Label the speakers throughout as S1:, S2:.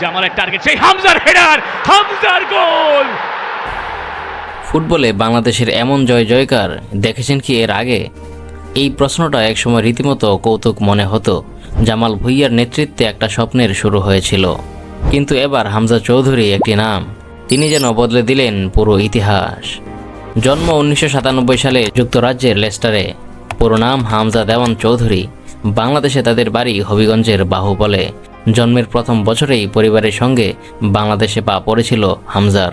S1: জামালের টার্গেট সেই হামজার হেডার হামজার গোল
S2: ফুটবলে বাংলাদেশের এমন জয় জয়কার দেখেছেন কি এর আগে? এই প্রশ্নটা একসময় রীতিমতো কৌতুক মনে হতো। জামাল ভুইয়ার নেতৃত্বে একটা স্বপ্নের শুরু হয়েছিল। কিন্তু এবার হামজা চৌধুরী একটি নাম। তিনি যেন বদলে দিলেন পুরো ইতিহাস। জন্ম উনিশশো সাতানব্বই সালে যুক্তরাজ্যের লেস্টারে। পুরো নাম হামজা দেওয়ান চৌধুরী। বাংলাদেশে তাদের বাড়ি হবিগঞ্জের বাহুবলে। জন্মের প্রথম বছরেই পরিবারের সঙ্গে বাংলাদেশে পা পড়েছিল হামজার।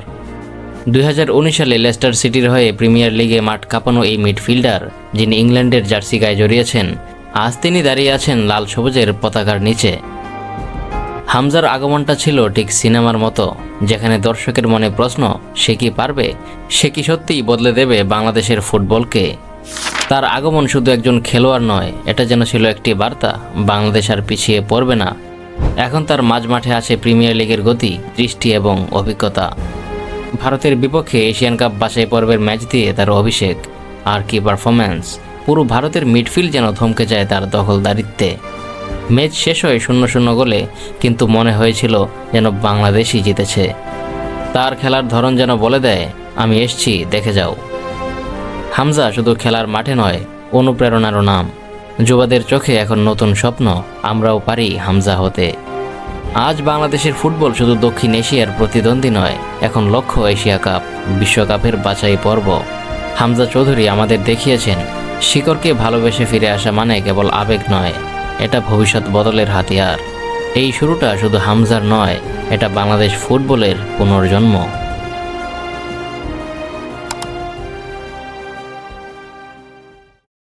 S2: দুই হাজার উনিশ সালে লেস্টার সিটির হয়ে প্রিমিয়ার লিগে মাঠ কাঁপানো এই মিডফিল্ডার, যিনি ইংল্যান্ডের জার্সি গায়ে জড়িয়েছেন, আজ তিনি দাঁড়িয়ে আছেন লাল সবুজের পতাকার নিচে। হামজার আগমনটা ছিল ঠিক সিনেমার মতো, যেখানে দর্শকের মনে প্রশ্ন, সে কি পারবে? সে কি সত্যিই বদলে দেবে বাংলাদেশের ফুটবলকে? তার আগমন শুধু একজন খেলোয়াড় নয়, এটা যেন ছিল একটি বার্তা, বাংলাদেশ আর পিছিয়ে পড়বে না। এখন তার মাঝ মাঠে আছে প্রিমিয়ার লিগের গতি, দৃষ্টি এবং অভিজ্ঞতা। ভারতের বিপক্ষে এশিয়ান কাপ বাছাই পর্বের ম্যাচ দিয়ে তার অভিষেক আর কি পারফরম্যান্স। পুরো ভারতের মিডফিল্ড যেন থমকে যায় তার দখলদারিত্বে। ম্যাচ শেষ হয় শূন্য শূন্য গোলে কিন্তু মনে হয়েছিল যেন বাংলাদেশই জিতেছে। তার খেলার ধরন যেন বলে দেয়, আমি এসছি, দেখে যাও। হামজা শুধু খেলার মাঠে নয়, অনুপ্রেরণারও নাম। যুবাদের চোখে এখন নতুন স্বপ্ন, আমরাও পারি হামজা হতে। আজ বাংলাদেশের ফুটবল শুধু দক্ষিণ এশিয়ার প্রতিদ্বন্দ্বী নয়, এখন লক্ষ্য এশিয়া কাপ, বিশ্বকাপের বাছাই পর্ব। হামজা চৌধুরী আমাদের দেখিয়েছেন, শিকড়কে ভালোবেসে ফিরে আসা মানে কেবল আবেগ নয়, এটা ভবিষ্যৎ বদলের হাতিয়ার। এই শুরুটা শুধু হামজার নয়, এটা বাংলাদেশ ফুটবলের পুনর্জন্ম।